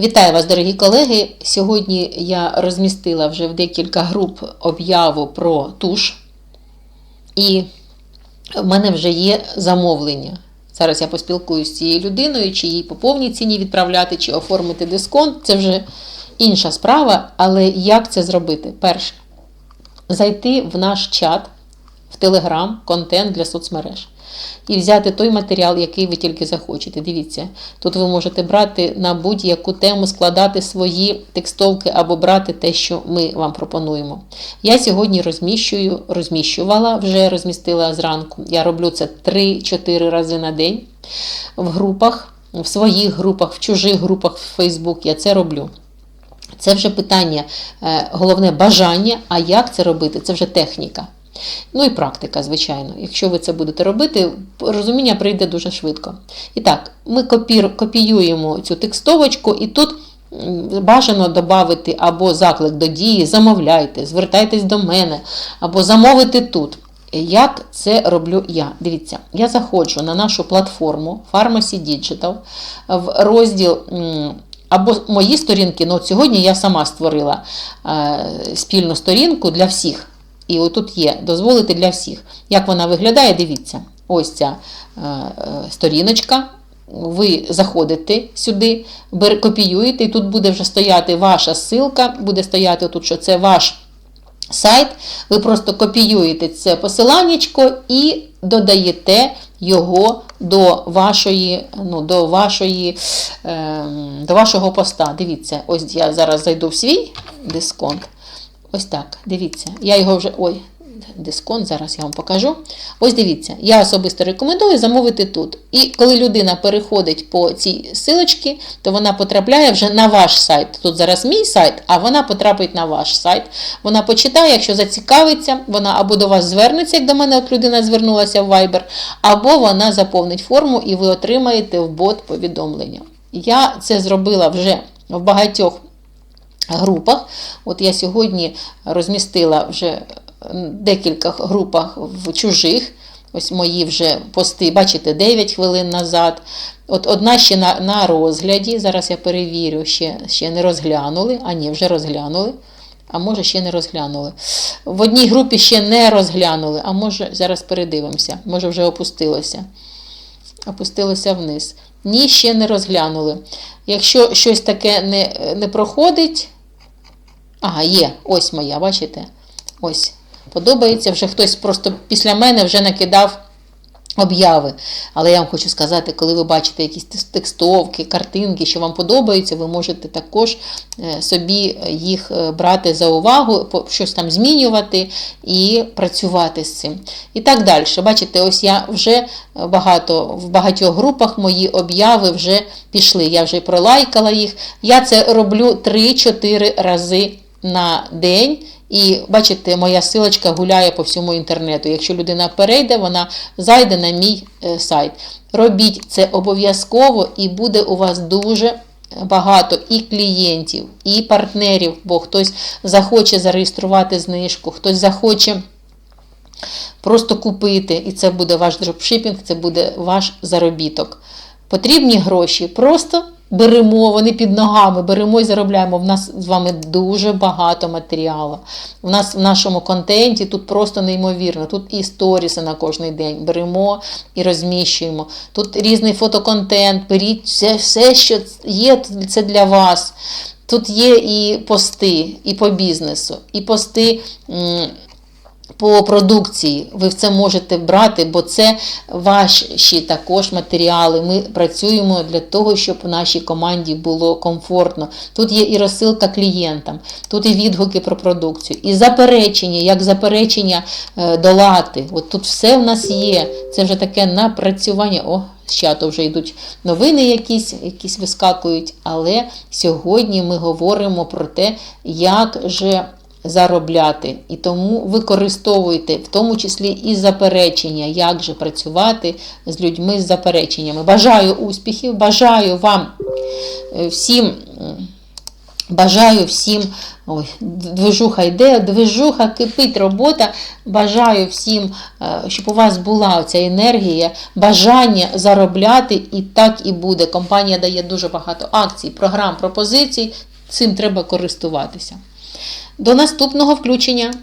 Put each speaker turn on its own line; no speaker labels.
Вітаю вас, дорогі колеги. Сьогодні я розмістила вже в декілька груп об'яву про туш, і в мене вже є замовлення. Зараз я поспілкуюся з цією людиною, чи їй по повній ціні відправляти, чи оформити дисконт. Це вже інша справа. Але як це зробити? Перше, зайти в наш чат в Телеграм, контент для соцмереж. І взяти той матеріал, який ви тільки захочете. Дивіться, тут ви можете брати на будь-яку тему, складати свої текстовки або брати те, що ми вам пропонуємо. Я сьогодні розміщую, розміщувала, вже розмістила зранку. Я роблю це 3-4 рази на день в групах, в своїх групах, в чужих групах в Facebook. Я це роблю. Це вже питання, е, головне бажання, а як це робити? Це вже техніка. Ну і практика, звичайно. Якщо ви це будете робити, розуміння прийде дуже швидко. І так, ми копіюємо цю текстовочку, і тут бажано додати або заклик до дії, замовляйте, звертайтесь до мене, або замовити тут. Як це роблю я? Дивіться, я заходжу на нашу платформу Pharmacy Digital в розділ. Або мої сторінки, ну от сьогодні я сама створила е, спільну сторінку для всіх. І отут є дозволити для всіх. Як вона виглядає, дивіться. Ось ця е, сторіночка. Ви заходите сюди, копіюєте, і тут буде вже стояти ваша ссылка, буде стояти тут, що це ваш сайт. Ви просто копіюєте це посиланнячко і додаєте його до вашої, ну, до вашої, е, до вашого поста. Дивіться, ось я зараз зайду в свій дисконт. Ось так, дивіться. Я його вже. Ой, дисконт, зараз я вам покажу. Ось дивіться, я особисто рекомендую замовити тут. І коли людина переходить по цій силочці, то вона потрапляє вже на ваш сайт. Тут зараз мій сайт, а вона потрапить на ваш сайт. Вона почитає, якщо зацікавиться, вона або до вас звернеться, як до мене от людина звернулася в Viber, або вона заповнить форму і ви отримаєте в бот повідомлення. Я це зробила вже в багатьох групах. От я сьогодні розмістила вже декілька групах в чужих. Ось мої вже пости, бачите, 9 хвилин назад. От Одна ще на на розгляді. Зараз я перевірю, ще ще не розглянули. А ні, вже розглянули. А може, ще не розглянули. В одній групі ще не розглянули, а може, зараз передивимося, може, вже опустилося. Опустилося вниз. Ні, ще не розглянули. Якщо щось таке не, не проходить, Ага, є, ось моя, бачите? Ось. Подобається. Вже хтось просто після мене вже накидав обяви. Але я вам хочу сказати, коли ви бачите якісь текстовки, картинки, що вам подобаються, ви можете також е, собі їх е, брати за увагу, щось там змінювати і працювати з цим. І так далі. Бачите, ось я вже багато в багатьох групах мої обяви вже пішли. Я вже пролайкала їх. Я це роблю 3-4 рази на день. І бачите, моя силочка гуляє по всьому інтернету. Якщо людина перейде, вона зайде на мій е, сайт. Робіть це обов'язково, і буде у вас дуже багато і клієнтів, і партнерів, бо хтось захоче зареєструвати знижку, хтось захоче. Просто купити, і це буде ваш дропшипінг, це буде ваш заробіток. Потрібні гроші. Просто беремо, вони під ногами, беремо і заробляємо. В нас з вами дуже багато матеріалу. У нас в нашому контенті тут просто неймовірно. Тут і сторіси на кожний день. Беремо і розміщуємо. Тут різний фотоконтент, беріть все, все, що є, це для вас. Тут є і пости, і по бізнесу, і пости по продукції. Ви це можете брати, бо це ваші також матеріали. Ми працюємо для того, щоб в нашій команді було комфортно. Тут є і розсилка клієнтам, тут і відгуки про продукцію, і заперечення, як заперечення е, долати. От тут все в нас є. Це вже таке напрацювання. О, з чату вже йдуть новини, якісь якісь вискакують. Але сьогодні ми говоримо про те, як же заробляти. І тому використовуйте в тому числі і заперечення, як же працювати з людьми з запереченнями. Бажаю успіхів, бажаю вам е, всім Бажаю всім, ой, движуха йде, движуха, кипить робота. Бажаю всім, е, щоб у вас була ця енергія, бажання заробляти, і так і буде. Компанія дає дуже багато акцій, програм, пропозицій. Цим треба користуватися. До наступного включення.